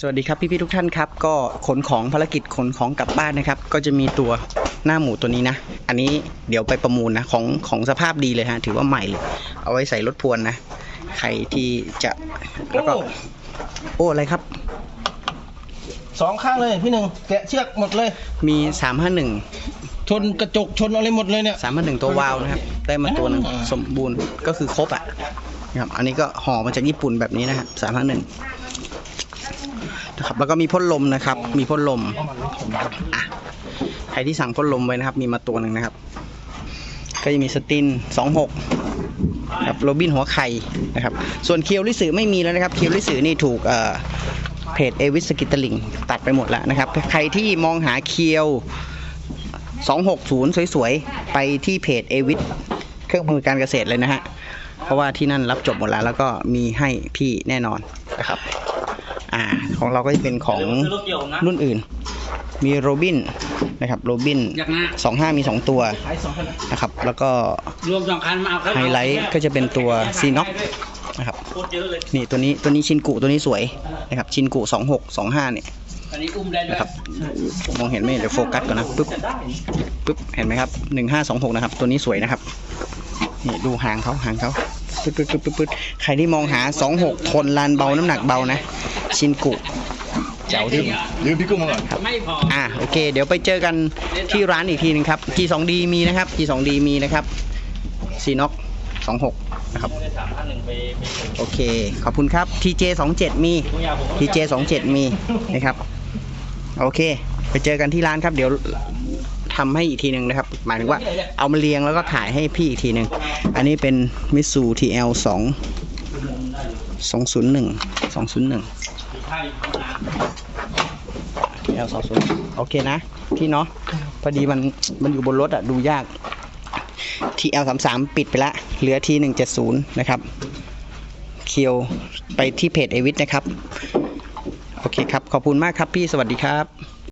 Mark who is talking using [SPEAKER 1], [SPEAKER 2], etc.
[SPEAKER 1] สวัสดีครับพี่ๆทุกท่านครับก็ขนของภารกิจขนของกลับบ้านนะครับ ก็จะมีตัวหน้าหมูตัวนี้นะ อันนี้เดี๋ยวไปประมูลนะของของสภาพดีเลยฮะถือว่าใหม่เลย เอาไว้ใส่รถพวนนะ ใครที่จะแล้วก็ โอ้อะไรครับ
[SPEAKER 2] สองข้างเลยพี่หนึ่งแกะเชือกหมดเลย
[SPEAKER 1] มี 351
[SPEAKER 2] ชนกระจกชนอะไรหมดเลยเนี่ย
[SPEAKER 1] 351 ตัววาวนะครับ ได้มาตัวหนึง
[SPEAKER 2] อ่า
[SPEAKER 1] สมบูรณ์ก็คือครบอะนะครับอันนี้ก็ห่อมาจากญี่ปุ่นแบบนี้นะฮะ351 นะครับ แล้วก็มีพ่นลมนะครับ มีพ่นลมอะใครที่สั่งพ่นลมไว้นะครับ มีมาตัวหนึ่งนะครับ ก็จะมีสติน26ครับโรบินหัวไข่นะครับ ส่วนเคียวลิสือไม่มีแล้วนะครับ เคียวลิสือนี่ถูกเอ่อเพจเอวิสสกิตลิงตัดไปหมดแล้วนะครับ ใครที่มองหาเคียว 260 สวยๆ ไปที่เพจเอวิสเครื่องมือการเกษตรเลยนะฮะ เพราะว่าที่นั่นรับจบหมดแล้ว แล้วก็มีให้พี่แน่นอนนะครับ อ่า ของเราก็จะเป็นของรุ่นอื่น มีโรบินนะครับโรบิน
[SPEAKER 3] อยากหน้า
[SPEAKER 1] สองห้ามีสองตัว
[SPEAKER 2] ขายสองพัน
[SPEAKER 1] นะครับ แล้วก็
[SPEAKER 3] รวมสองคันมาเอาครับ
[SPEAKER 1] ไฮไลท์ก็จะเป็นตัวซีน็อกนะครับ
[SPEAKER 3] โคตรเยอะเลย
[SPEAKER 1] นี่ตัวนี้ตัวนี้ชินกุตัวนี้สวยนะครับชินกุสองหกสองห้าเนี่ย
[SPEAKER 3] อันนี้อุ้มได้ด้วย
[SPEAKER 1] นะครับมองเห็นไหมเดี๋ยวโฟกัสก่อนนะปึ๊บปึ๊บเห็นไหมครับหนึ่งห้าสองหกนะครับ ตัวนี้สวยนะครับนี่ดูหางเขาหางเขา ปึ๊ดปึ๊ดปึ๊ดปึ๊ดใครที่มองหาสองหกทนลานเบาน้ำหนักเบานะ ชินกุเจ๋วที่
[SPEAKER 4] ยืมพี่กุ้งมาก่อน
[SPEAKER 3] ไม่พอ
[SPEAKER 1] อะโอเค เดี๋ยวไปเจอกันที่ร้านอีกทีหนึงครับ G2D มีนะครับ G2D มีนะครับซีน็อก26 นะครับ โอเค ขอบคุณครับ TJ27 มี
[SPEAKER 3] ทุกอย่างผม
[SPEAKER 1] TJ27 มีนะครับ โอเค ไปเจอกันที่ร้านครับ เดี๋ยว ทำให้อีกทีหนึ่งนะครับ หมายถึงว่าเอามาเรียงแล้วก็ถ่ายให้พี่อีกทีหนึ่งอันนี้เป็น Mitsu TL 2 201 201 TL 201โอเคนะ พี่เนาะพอดีมันมันอยู่บนรถอะดูยาก TL 33ปิดไปละเหลือ T 170นะครับเคียวไปที่เพจเอวิทนะครับ โอเคครับ ขอบคุณมากครับพี่สวัสดีครับ